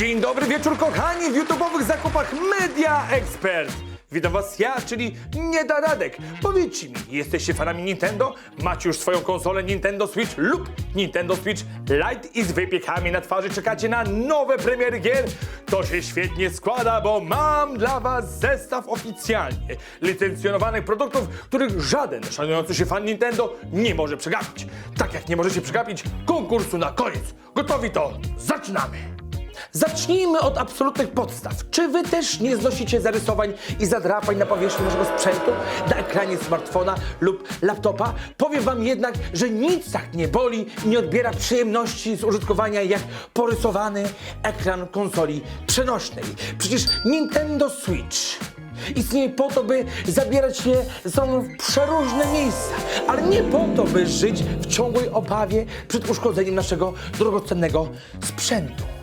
Dzień dobry wieczór kochani w YouTube'owych zakupach Media Expert. Witam was ja, czyli Niedaradek. Powiedzcie mi, jesteście fanami Nintendo? Macie już swoją konsolę Nintendo Switch lub Nintendo Switch Lite i z wypiekami na twarzy czekacie na nowe premiery gier? To się świetnie składa, bo mam dla was zestaw oficjalnie licencjonowanych produktów, których żaden szanujący się fan Nintendo nie może przegapić. Tak jak nie możecie przegapić konkursu na koniec. Gotowi to zaczynamy! Zacznijmy od absolutnych podstaw. Czy wy też nie znosicie zarysowań i zadrapań na powierzchni waszego sprzętu, na ekranie smartfona lub laptopa? Powiem wam jednak, że nic tak nie boli i nie odbiera przyjemności z użytkowania jak porysowany ekran konsoli przenośnej. Przecież Nintendo Switch Istnieje po to, by zabierać je ze sobą w przeróżne miejsca, ale nie po to, by żyć w ciągłej obawie przed uszkodzeniem naszego drogocennego sprzętu.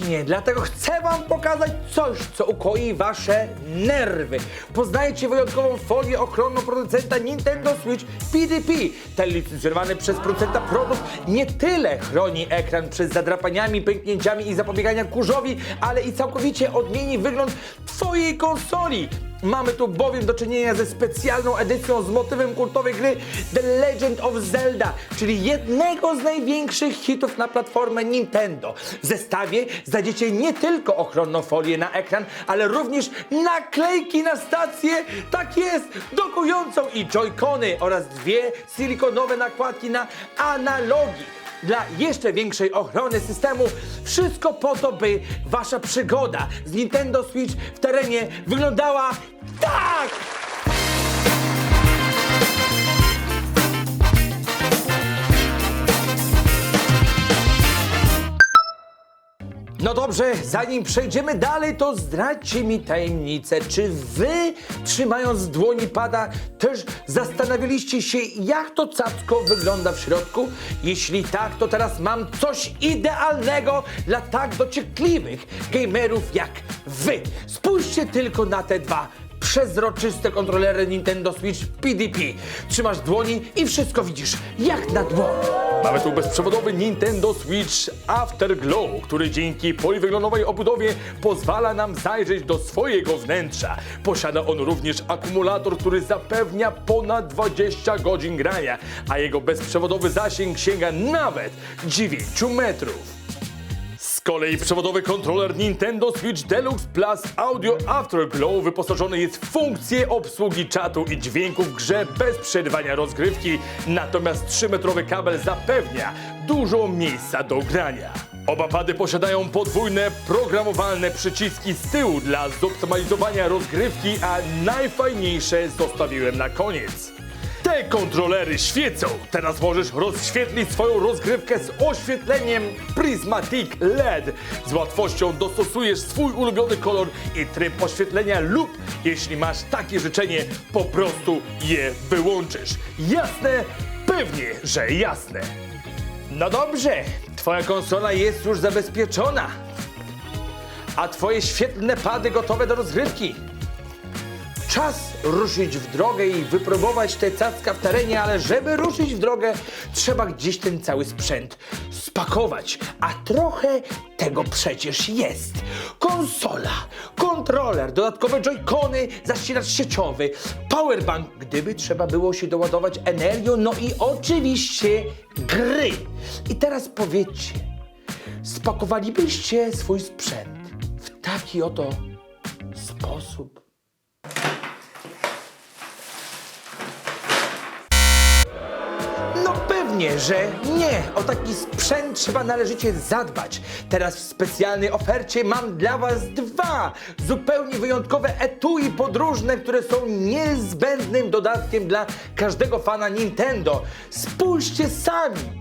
Właśnie, dlatego chcę wam pokazać coś, co ukoi wasze nerwy. Poznajcie wyjątkową folię ochronną producenta Nintendo Switch PDP. Ten licencjonowany przez producenta produkt nie tyle chroni ekran przed zadrapaniami, pęknięciami i zapobiegania kurzowi, ale i całkowicie odmieni wygląd twojej konsoli. Mamy tu bowiem do czynienia ze specjalną edycją z motywem kultowej gry The Legend of Zelda, czyli jednego z największych hitów na platformę Nintendo. W zestawie znajdziecie nie tylko ochronną folię na ekran, ale również naklejki na stację, tak jest, dokującą i joycony oraz dwie silikonowe nakładki na analogi dla jeszcze większej ochrony systemu. Wszystko po to, by wasza przygoda z Nintendo Switch w terenie wyglądała tak! No dobrze, zanim przejdziemy dalej, to zdradźcie mi tajemnicę. Czy wy, trzymając dłoni pada, też zastanawialiście się, jak to cacko wygląda w środku? Jeśli tak, to teraz mam coś idealnego dla tak dociekliwych gamerów jak wy. Spójrzcie tylko na te dwa przezroczyste kontrolery Nintendo Switch PDP. Trzymasz dłoni i wszystko widzisz jak na dłoni. Mamy tu bezprzewodowy Nintendo Switch Afterglow, który dzięki poliwyglonowej obudowie pozwala nam zajrzeć do swojego wnętrza. Posiada on również akumulator, który zapewnia ponad 20 godzin grania, a jego bezprzewodowy zasięg sięga nawet 9 metrów. Z kolei przewodowy kontroler Nintendo Switch Deluxe Plus Audio Afterglow wyposażony jest w funkcję obsługi czatu i dźwięku w grze bez przerywania rozgrywki, natomiast 3-metrowy kabel zapewnia dużo miejsca do grania. Oba pady posiadają podwójne programowalne przyciski z tyłu dla zoptymalizowania rozgrywki, a najfajniejsze zostawiłem na koniec. Te kontrolery świecą! Teraz możesz rozświetlić swoją rozgrywkę z oświetleniem Prismatic LED. Z łatwością dostosujesz swój ulubiony kolor i tryb oświetlenia lub, jeśli masz takie życzenie, po prostu je wyłączysz. Jasne? Pewnie, że jasne. No dobrze, twoja konsola jest już zabezpieczona. A twoje świetlne pady gotowe do rozgrywki. Czas ruszyć w drogę i wypróbować te cacka w terenie, ale żeby ruszyć w drogę, trzeba gdzieś ten cały sprzęt spakować. A trochę tego przecież jest. Konsola, kontroler, dodatkowe joycony, zasilacz sieciowy, powerbank, gdyby trzeba było się doładować energią, no i oczywiście gry. I teraz powiedzcie, spakowalibyście swój sprzęt w taki oto Że nie. O taki sprzęt trzeba należycie zadbać. Teraz w specjalnej ofercie mam dla Was dwa zupełnie wyjątkowe etui podróżne, które są niezbędnym dodatkiem dla każdego fana Nintendo. Spójrzcie sami.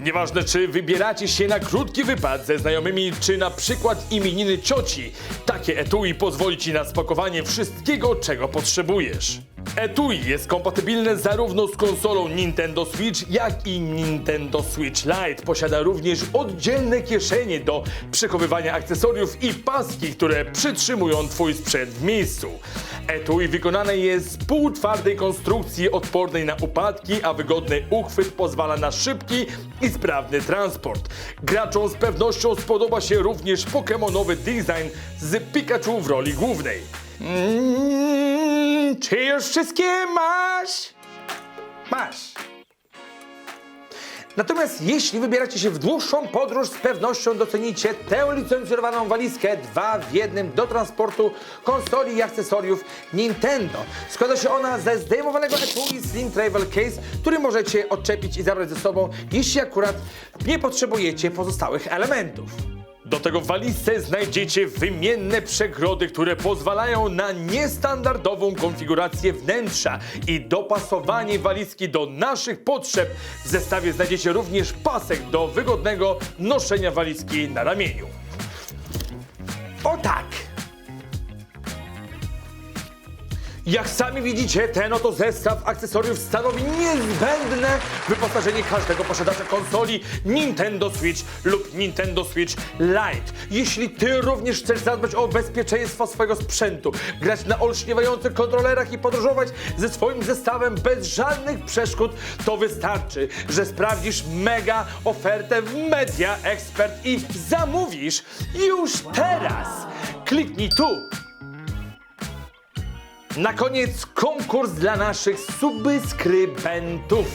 Nieważne, czy wybieracie się na krótki wypad ze znajomymi, czy na przykład imieniny cioci, takie etui pozwoli Ci na spakowanie wszystkiego, czego potrzebujesz. Etui jest kompatybilne zarówno z konsolą Nintendo Switch, jak i Nintendo Switch Lite. Posiada również oddzielne kieszenie do przechowywania akcesoriów i paski, które przytrzymują Twój sprzęt w miejscu. Etui wykonane jest z półtwardej konstrukcji odpornej na upadki, a wygodny uchwyt pozwala na szybki i sprawny transport. Graczom z pewnością spodoba się również pokemonowy design z Pikachu w roli głównej. Mm, czy już wszystkie masz? Masz. Natomiast jeśli wybieracie się w dłuższą podróż, z pewnością docenicie tę licencjonowaną walizkę 2 w jednym do transportu konsoli i akcesoriów Nintendo. Składa się ona ze zdejmowanego etui Slim Travel Case, który możecie odczepić i zabrać ze sobą, jeśli akurat nie potrzebujecie pozostałych elementów. Do tego w walizce znajdziecie wymienne przegrody, które pozwalają na niestandardową konfigurację wnętrza i dopasowanie walizki do naszych potrzeb. W zestawie znajdziecie również pasek do wygodnego noszenia walizki na ramieniu. O tak! Jak sami widzicie, ten oto zestaw akcesoriów stanowi niezbędne wyposażenie każdego posiadacza konsoli Nintendo Switch lub Nintendo Switch Lite. Jeśli ty również chcesz zadbać o bezpieczeństwo swojego sprzętu, grać na olśniewających kontrolerach i podróżować ze swoim zestawem bez żadnych przeszkód, to wystarczy, że sprawdzisz mega ofertę w Media Expert i zamówisz już teraz. Kliknij tu na koniec konkurs dla naszych subskrybentów.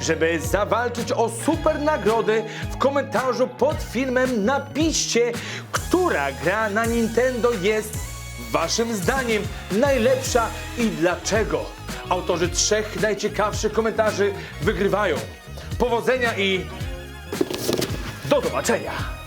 Żeby zawalczyć o super nagrody, w komentarzu pod filmem napiszcie, która gra na Nintendo jest waszym zdaniem najlepsza i dlaczego. Autorzy trzech najciekawszych komentarzy wygrywają. Powodzenia i do zobaczenia!